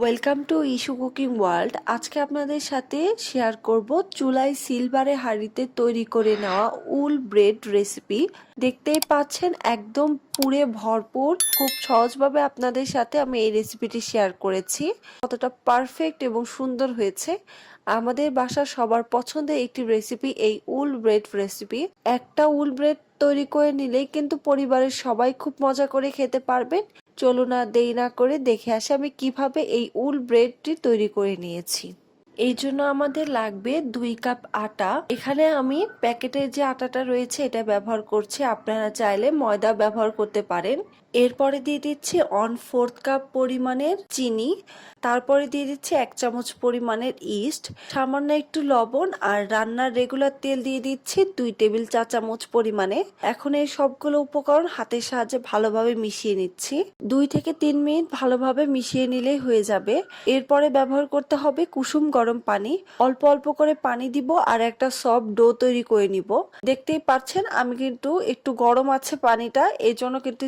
Welcome to issue cooking world আজকে আপনাদের সাথে শেয়ার করব চুলায় সিলভারে হাঁড়িতে তৈরি করে নেওয়া উল ব্রেড রেসিপি দেখতেই পাচ্ছেন, একদম পুরে ভরপুর। খুব সহজভাবে আপনাদের সাথে আমি এই রেসিপিটি শেয়ার করেছি। কতটা পারফেক্ট এবং সুন্দর হয়েছে। আমাদের বাসার সবার পছন্দের একটি রেসিপি এই উল ব্রেড রেসিপি একটা উল ব্রেড তৈরি করে নিলেই কিন্তু পরিবারের সবাই খুব মজা করে খেতে পারবেন। চলুন না, দেরি না করে দেখে আসি আমি কীভাবে এই উল ব্রেডটি তৈরি করে নিয়েছি। এই জন্য আমাদের লাগবে দুই কাপ আটা। এখানে আমি প্যাকেটের যে আটাটা রয়েছে, এটা ব্যবহার করছি। আপনারা চাইলে ময়দা ব্যবহার করতে পারেন। এরপরে দিয়ে দিচ্ছি অন ফোর্থ কাপ পরিমাণের চিনি, তারপরে দিয়ে দিচ্ছি এক চামচ পরিমাণের ইস্ট সামান্য একটু লবণ আর রান্নার রেগুলার তেল দিয়ে দিচ্ছি দুই টেবিল চা চামচ পরিমাণে। এখন এই সবগুলো উপকরণ হাতের সাহায্যে ভালোভাবে মিশিয়ে নিচ্ছি। দুই থেকে তিন মিনিট ভালোভাবে মিশিয়ে নিলেই হয়ে যাবে। এরপরে ব্যবহার করতে হবে কুসুম গরম পানি। অল্প অল্প করে পানি দিব আর একটা সফট ডো তৈরি করে নিব। দেখতেই পাচ্ছেন, আমি কিন্তু একটু গরম আছে পানিটা এই জন্য কিন্তু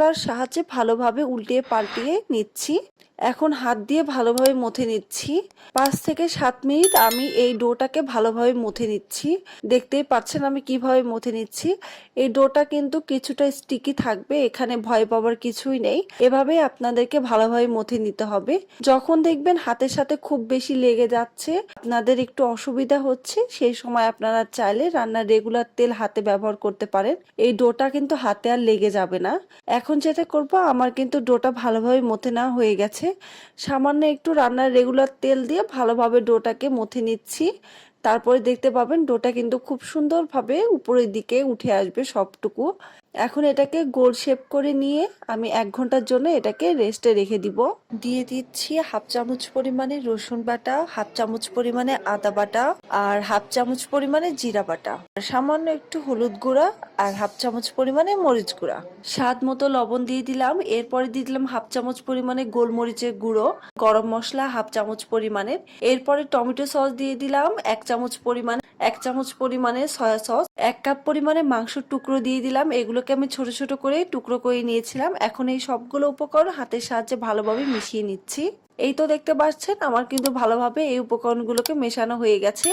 স্প্যাচুলার সাহায্যে ভালোভাবে উল্টিয়ে পাল্টিয়ে নিচ্ছি। এখন হাত দিয়ে ভালোভাবে মথে নিচ্ছি। পাঁচ থেকে সাত মিনিট আমি এই ডোটাকে ভালোভাবে মথে নিচ্ছি। দেখতেই পাচ্ছেন আমি কীভাবে মথে নিচ্ছি। এই ডোটা কিন্তু কিছুটা স্টিকি থাকবে, এখানে ভয় পাবার কিছুই নেই। এভাবে আপনাদেরকে ভালোভাবে মথে নিতে হবে। যখন দেখবেন হাতের সাথে খুব বেশি লেগে যাচ্ছে, আপনাদের একটু অসুবিধা হচ্ছে, সেই সময় আপনারা চাইলে রান্নার রেগুলার তেল হাতে ব্যবহার করতে পারেন। এই ডোটা কিন্তু হাতে আর লেগে যাবে না। এখন যেটা করব, আমার কিন্তু ডোটা ভালোভাবে মথে নেওয়া হয়ে গেছে। সামান্য একটু রান্নার রেগুলার তেল দিয়ে ভালোভাবে ডোটাকে মথে নিচ্ছি। তারপরে দেখতে পাবেন ডোটা কিন্তু খুব সুন্দরভাবে উপরের দিকে উঠে আসবে সবটুকু। এখন এটাকে গোল শেপ করে নিয়ে আমি এক ঘণ্টার জন্য এটাকে রেস্টে রেখে দিব। দিয়ে দিচ্ছি হাফ চামচ পরিমাণে রসুন বাটা, হাফ চামচ পরিমাণে আদা বাটা আর হাফ চামচ পরিমাণে জিরা বাটা। সামান্য একটু হলুদ গুঁড়া আর হাফ চামচ পরিমাণে মরিচ গুঁড়া। স্বাদ মতো লবণ দিয়ে দিলাম, এরপরে দিয়ে দিলাম হাফ চামচ পরিমাণে গোলমরিচের গুঁড়ো, গরম মশলা হাফ চামচ পরিমাণের। এরপরে টমেটো সস দিয়ে দিলাম এক চামচ পরিমাণ এক চামচ পরিমাণে সয়া সস, এক কাপ পরিমাণে মাংসর টুকরো দিয়ে দিলাম। এগুলোকে আমি ছোট ছোট করে টুকরো করে নিয়েছিলাম। এখন এই সবগুলো উপকরণ হাতের সাহায্যে ভালোভাবে মিশিয়ে নিচ্ছি। এই তো দেখতে পাচ্ছেন, আমার কিন্তু ভালোভাবে এই উপকরণগুলোকে মেশানো হয়ে গেছে।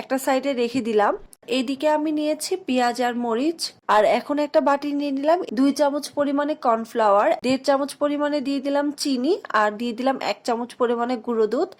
একটা সাইডে রেখে দিলাম। এইদিকে আমি নিয়েছি পেঁয়াজ আর মরিচ, আর এখন একটা বাটি নিয়ে নিলাম দুই চামচ পরিমাণে কর্নফ্লাওয়ার, দেড় চামচ পরিমাণে দিয়ে দিলাম চিনি, আর দিয়ে দিলাম এক চামচ পরিমাণে গুঁড়ো দুধ।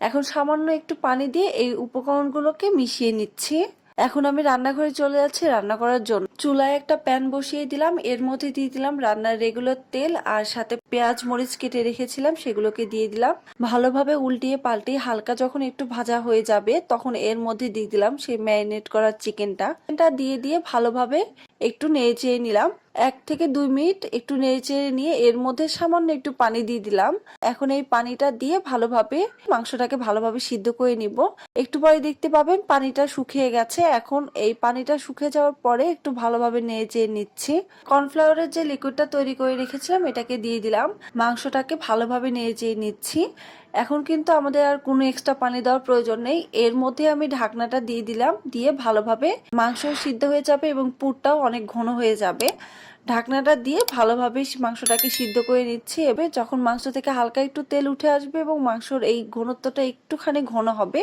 এখন সামান্য একটু পানি দিয়ে এই উপকরণগুলোকে মিশিয়ে নিচ্ছি। এখন আমি রান্নাঘরে চলে যাচ্ছি, রান্না করার জন্য। চুলায় একটা প্যান বসিয়ে দিলাম, এর মধ্যে দিয়ে দিলাম রান্নার রেগুলার তেল আর সাথে পেঁয়াজ, মরিচ কেটে রেখেছিলাম, সেগুলোকে দিয়ে দিলাম। ভালোভাবে উল্টিয়ে পাল্টিয়ে হালকা যখন একটু ভাজা হয়ে যাবে, তখন এর মধ্যে দিয়ে দিলাম সেই ম্যারিনেট করা চিকেনটা চিকেনটা দিয়ে দিয়ে ভালোভাবে একটু নেড়ে চেয়ে নিলাম। এক থেকে দুই মিনিট একটু নেড়ে চেড়ে নিয়ে এর মধ্যে সামান্য একটু পানি দিয়ে দিলাম। এখন এই পানিটা দিয়ে ভালোভাবে মাংসটাকে ভালোভাবে সিদ্ধ করে নিব। একটু পরে দেখতে পাবেন পানিটা শুকিয়ে গেছে। এখন এই পানিটা শুকিয়ে যাওয়ার পরে একটু ভালোভাবে নেড়ে চেড়ে নিচ্ছি। কর্নফ্লাওয়ারের যে লিকুইডটা তৈরি করে রেখেছিলাম, এটাকে দিয়ে দিলাম। মাংসটাকে ভালোভাবে নেড়ে চেড়ে নিচ্ছি। এখন কিন্তু আমাদের আর কোনো এক্সট্রা পানি দেওয়ার প্রয়োজন নেই। এর মধ্যে আমি ঢাকনাটা দিয়ে দিলাম, দিয়ে ভালোভাবে মাংস সিদ্ধ হয়ে যাবে এবং পুরটাও অনেক ঘন হয়ে যাবে। ঢাকনাটা দিয়ে ভালোভাবে মাংসটাকে সিদ্ধ করে নিচ্ছি। এবার যখন মাংস থেকে হালকা একটু তেল উঠে আসবে এবং মাংসর এই ঘনত্বটা একটুখানি ঘন হবে,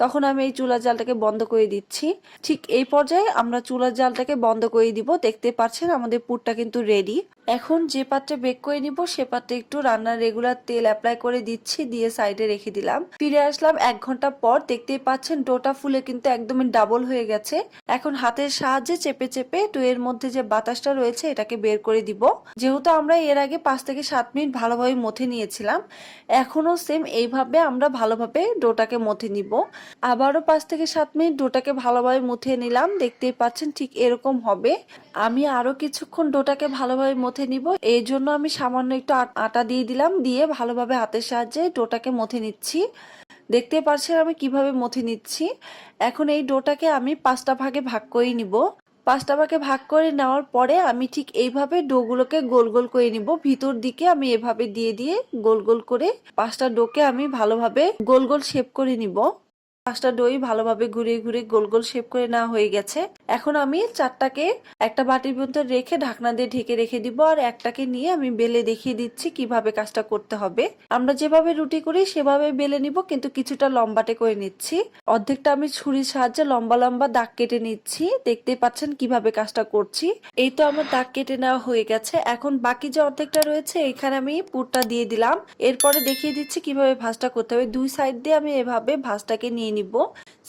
তখন আমি এই চুলার জালটাকে বন্ধ করে দিচ্ছি। ঠিক এই পর্যায়ে আমরা চুলার জালটাকে বন্ধ করে দিব। দেখতে পাচ্ছেন আমাদের পুরটা কিন্তু রেডি এখন যে পাত্রে বেক করে নিব, সে পাত্রে একটু রান্নার রেগুলার তেল অ্যাপ্লাই করে দিচ্ছি, দিয়ে সাইডে রেখে দিলাম। ফিরে আসলাম এক ঘণ্টা পর, দেখতেই পাচ্ছেন ডোটা ফুলে কিন্তু একদমই ডাবল হয়ে গেছে। এখন হাতের সাহায্যে চেপে চেপে ডোয়ের মধ্যে যে বাতাসটা রয়েছে, এটাকে বের করে দিব। যেহেতু আমরা এর আগে পাঁচ থেকে সাত মিনিট ভালোভাবে মথে নিয়েছিলাম এখনও সেম এইভাবে আমরা ভালোভাবে ডোটাকে মথে নিব। আবারও পাঁচ থেকে সাত মিনিট ডোটাকে ভালোভাবে মুথে নিলাম, দেখতেই পাচ্ছেন ঠিক এরকম হবে। আমি আরও কিছুক্ষণ ডোটাকে ভালোভাবে মথে নিব। এই জন্য আমি সামান্য একটু আটা দিয়ে দিলাম। দিয়ে ভালোভাবে হাতের সাহায্যে ডোটাকে মথে নিচ্ছি। দেখতে পাচ্ছেন আমি কীভাবে মথে নিচ্ছি? এখন এই ডোটাকে আমি পাঁচটা ভাগে ভাগ করে নিব। পাঁচটা ভাগে ভাগ করে নেওয়ার পরে আমি ঠিক এইভাবে ডোগুলোকে গোল গোল করে নিব। ভিতর দিকে আমি এভাবে দিয়ে দিয়ে গোল গোল করে পাঁচটা ডোকে আমি ভালোভাবে গোল গোল শেপ করে নিব। পাঁচটা দই ভালোভাবে ঘুরিয়ে ঘুরিয়ে গোল গোল শেপ করে নেওয়া হয়ে গেছে। এখন আমি চারটাকে একটা বাটির ভিতর রেখে ঢাকনা দিয়ে ঢেকে রেখে দিব আর একটাকে নিয়ে আমি বেলে দেখিয়ে দিচ্ছি কীভাবে কাজটা করতে হবে। আমরা যেভাবে রুটি করি সেভাবে বেলে নিব, কিন্তু কিছুটা লম্বাটে করে নিচ্ছি। অর্ধেকটা আমি ছুরির সাহায্যে লম্বা লম্বা দাগ কেটে নিচ্ছি। দেখতে পাচ্ছেন কীভাবে কাজটা করছি। এই তো আমার দাগ কেটে নেওয়া হয়ে গেছে। এখন বাকি যে অর্ধেকটা রয়েছে, এখানে আমি পুরটা দিয়ে দিলাম। এরপরে দেখিয়ে দিচ্ছি কীভাবে ভাজটা করতে হবে। দুই সাইড দিয়ে আমি এভাবে ভাজটাকে নিয়ে নিব।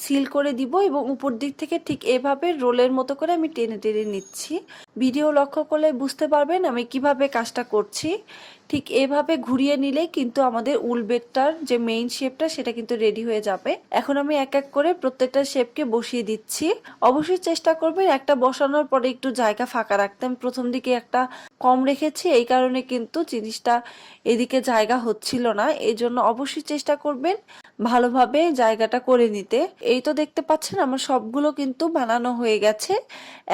সিল করে দিব এবং উপর দিক থেকে ঠিক এভাবে রোলের মতো করে আমি টেনে টেনে নিচ্ছি। ভিডিও লক্ষ্য করলে বুঝতে পারবেন আমি কীভাবে কাজটা করছি। ঠিক এভাবে ঘুরিয়ে নিলেই কিন্তু আমাদের উল বেডটার যে মেইন শেপটা সেটা কিন্তু রেডি হয়ে যাবে। এখন আমি এক এক করে প্রত্যেকটা শেপকে বসিয়ে দিচ্ছি। অবশ্যই চেষ্টা করবেন একটা বসানোর পরে একটু জায়গা ফাঁকা রাখতে। আমি প্রথম দিকে একটা কম রেখেছি, এই কারণে কিন্তু জিনিসটা এদিকে জায়গা হচ্ছিল না। এই জন্য অবশ্যই চেষ্টা করবেন ভালোভাবে জায়গাটা করে নিতে। এই তো দেখতে পাচ্ছেন আমার সবগুলো কিন্তু বানানো হয়ে গেছে।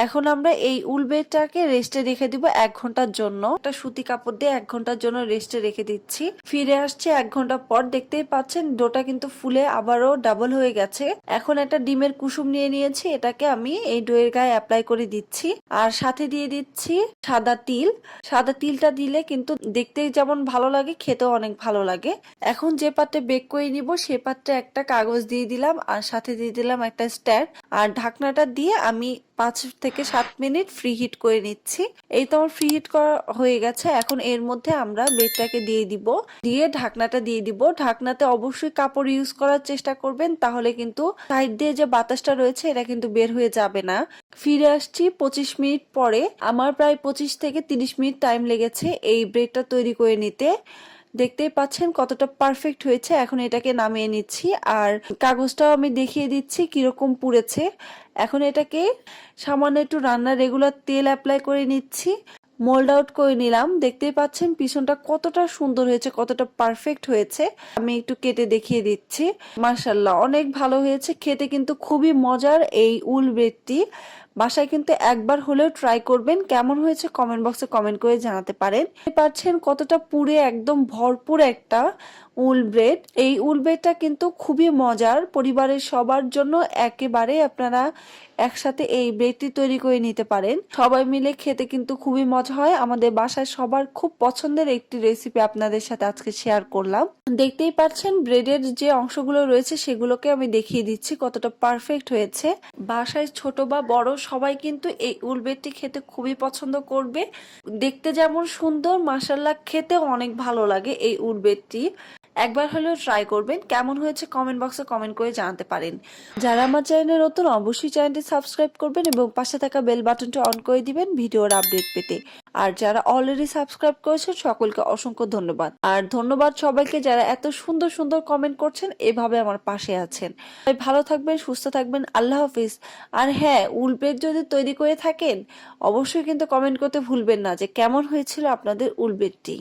এখন আমরা এই উল বেডটাকে রেস্টে রেখে দিব এক ঘণ্টার জন্য। একটা সুতি কাপড় দিয়ে এক ঘণ্টার জন্য রেস্টে রেখে দিচ্ছি। ফিরে আসছে এক ঘণ্টা পর, দেখতেই পাচ্ছেন ডোটা কিন্তু ফুলে আবারও ডাবল হয়ে গেছে। এখন একটা ডিমের কুসুম নিয়ে নিয়েছি, এটাকে আমি এই ডোয়ের গায়ে অ্যাপ্লাই করে দিচ্ছি। আর সাথে দিয়ে দিচ্ছি সাদা তিল। সাদা তিলটা দিলে কিন্তু দেখতে যেমন ভালো লাগে, খেতেও অনেক ভালো লাগে। এখন যে পাত্রে বেক করে নিব, সে পাত্রে একটা কাগজ দিয়ে দিলাম, আর সাথে দিয়ে দিলাম একটা স্ট্যান্ড আর ঢাকনাটা দিয়ে আমি পাঁচ থেকে সাত মিনিট ফ্রি হিট করে নিচ্ছি। এই তো আমার ফ্রি হিট করা হয়ে গেছে। এখন এর মধ্যে আমরা বেডটাকে দিয়ে দিব। দিয়ে ঢাকনাটা দিয়ে দিব। ঢাকনাতে অবশ্যই কাপড় ইউজ করার চেষ্টা করবেন, তাহলে কিন্তু সাইড দিয়ে যে বাতাসটা রয়েছে, এটা কিন্তু বের হয়ে যাবে না। ফিরে আসছি পঁচিশ মিনিট পরে। আমার প্রায় পঁচিশ থেকে তিরিশ মিনিট টাইম লেগেছে এই ব্রেডটা তৈরি করে নিতে। দেখতেই পাচ্ছেন কতটা পারফেক্ট হয়েছে। এখন এটাকে নামিয়ে নিচ্ছি। আর কাগজটাও আমি দেখিয়ে দিচ্ছি কীরকম পুড়েছে। এখন এটাকে সামান্য একটু রান্নার রেগুলার তেল অ্যাপ্লাই করে নিচ্ছি। মোল্ড আউট করে নিলাম। দেখতেই পাচ্ছেন পিছনটা কতটা সুন্দর হয়েছে, কতটা পারফেক্ট হয়েছে। আমি একটু কেটে দেখিয়ে দিচ্ছি। মার্শাল্লাহ অনেক ভালো হয়েছে। খেতে কিন্তু খুবই মজার এই উল ব্রেডটি। বাসায় কিন্তু একবার হলেও ট্রাই করবেন। কেমন হয়েছে কমেন্ট বক্সে কমেন্ট করে জানাতে পারেন। পাচ্ছেন কতটা পুরে একদম ভরপুর একটা উল ব্রেড এই উল ব্রেডটা কিন্তু খুবই মজার। পরিবারের সবার জন্য একেবারে আপনারা একসাথে এই ব্রেডটি তৈরি করে নিতে পারেন। সবাই মিলে খেতে কিন্তু খুবই মজা হয়। আমাদের বাসায় সবার খুব পছন্দের একটি রেসিপি আপনাদের সাথে আজকে শেয়ার করলাম। দেখতেই পাচ্ছেন ব্রেডের যে অংশগুলো রয়েছে, সেগুলোকে আমি দেখিয়ে দিচ্ছি কতটা পারফেক্ট হয়েছে। বাসায় ছোট বা বড় সবাই কিন্তু এই উলবেটি খেতে খুবই পছন্দ করবে। দেখতে যেমন সুন্দর মাসাল্লাহ খেতে অনেক ভালো লাগে এই উল ব্রেডটি একবার হলেও ট্রাই করবেন। কেমন হয়েছে কমেন্ট বক্সে কমেন্ট করে জানাতে পারেন। যারা আমার চ্যানেলে নতুন, অবশ্যই চ্যানেলটি সাবস্ক্রাইব করবেন এবং পাশে থাকা বেল বাটনটি অন করে দিবেন ভিডিওর আপডেট পেতে। আর যারা অলরেডি সাবস্ক্রাইব করেছেন, সকলকে অসংখ্য ধন্যবাদ। আর ধন্যবাদ সবাইকে যারা এত সুন্দর সুন্দর কমেন্ট করছেন, এভাবে আমার পাশে আছেন। ভালো থাকবেন, সুস্থ থাকবেন, আল্লাহ হাফিজ। আর হ্যাঁ উলবেড যদি তৈরি করে থাকেন, অবশ্যই কিন্তু কমেন্ট করতে ভুলবেন না যে কেমন হয়েছিল আপনাদের উলবেডটি